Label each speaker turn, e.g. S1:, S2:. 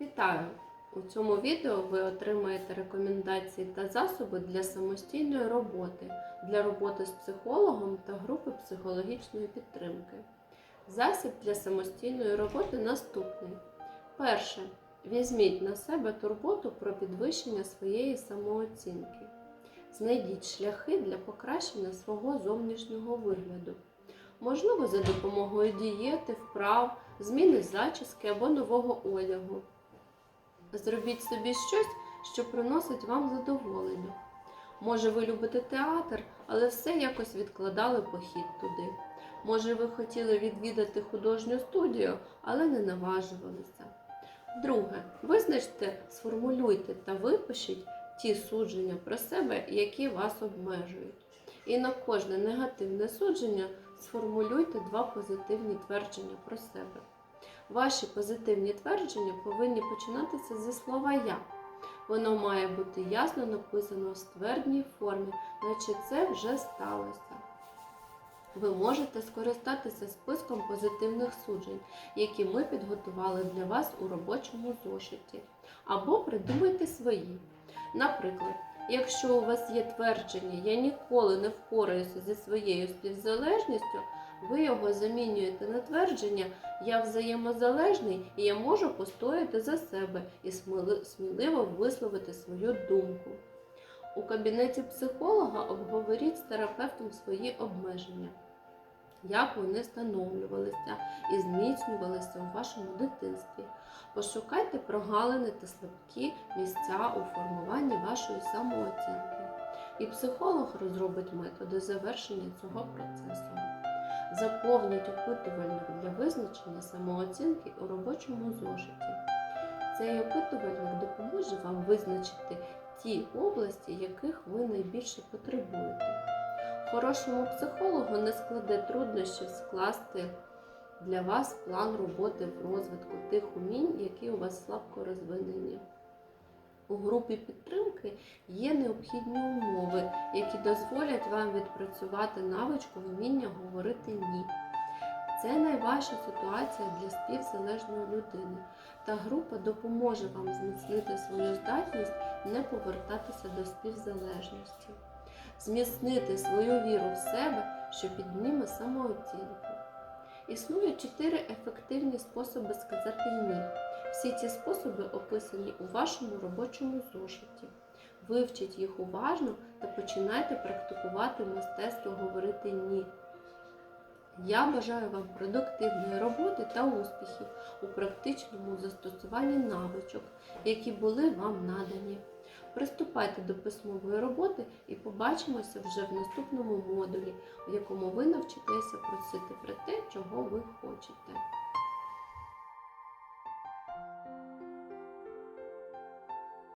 S1: Вітаю! У цьому відео ви отримаєте рекомендації та засоби для самостійної роботи, для роботи з психологом та групи психологічної підтримки. Засіб для самостійної роботи наступний. Перше. Візьміть на себе турботу про підвищення своєї самооцінки. Знайдіть шляхи для покращення свого зовнішнього вигляду. Можливо, за допомогою дієти, вправ, зміни зачіски або нового одягу. Зробіть собі щось, що приносить вам задоволення. Може, ви любите театр, але все якось відкладали похід туди. Може, ви хотіли відвідати художню студію, але не наважувалися. Друге, визначте, сформулюйте та випишіть ті судження про себе, які вас обмежують. І на кожне негативне судження сформулюйте два позитивні твердження про себе. Ваші позитивні твердження повинні починатися зі слова Я. Воно має бути ясно написано в ствердній формі, наче це вже сталося. Ви можете скористатися списком позитивних суджень, які ми підготували для вас у робочому зошиті, або придумайте свої. Наприклад, якщо у вас є твердження Я ніколи не впораюся зі своєю співзалежністю, ви його замінюєте на твердження Я взаємозалежний і я можу постояти за себе і сміливо висловити свою думку. У кабінеті психолога обговоріть з терапевтом свої обмеження, як вони встановлювалися і зміцнювалися у вашому дитинстві. Пошукайте прогалини та слабкі місця у формуванні вашої самооцінки. І психолог розробить методи завершення цього процесу. Заповніть опитувальник для визначення самооцінки у робочому зошиті. Цей опитувальник допоможе вам визначити ті області, яких ви найбільше потребуєте. Хорошому психологу не складе труднощів скласти для вас план роботи в розвитку тих умінь, які у вас слабко розвинені. У групі підтримки є необхідні умови, які дозволять вам відпрацювати навичку вміння говорити ні. Це найважча ситуація для співзалежної людини, та група допоможе вам зміцнити свою здатність не повертатися до співзалежності, зміцнити свою віру в себе, що підніме самооцінку. Існує чотири ефективні способи сказати ні. Всі ці способи описані у вашому робочому зошиті. Вивчіть їх уважно та починайте практикувати мистецтво говорити ні. Я бажаю вам продуктивної роботи та успіхів у практичному застосуванні навичок, які були вам надані. Приступайте до письмової роботи і побачимося вже в наступному модулі, в якому ви навчитеся просити про те, чого ви хочете.